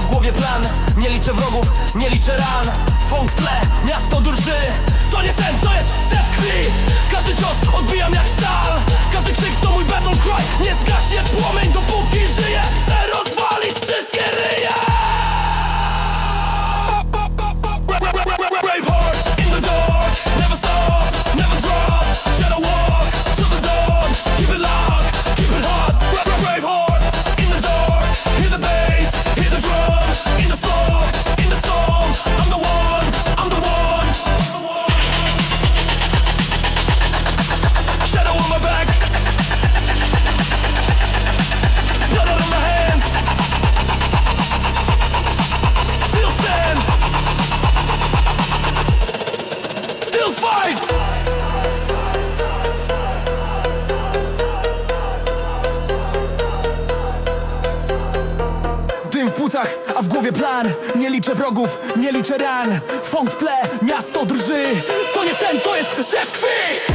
w głowie plan. Nie liczę wrogów, nie liczę ran. Funk tle płucach, a w głowie plan. Nie liczę wrogów, nie liczę ran. Fąk w tle, miasto drży. To nie sen, to jest zew krwi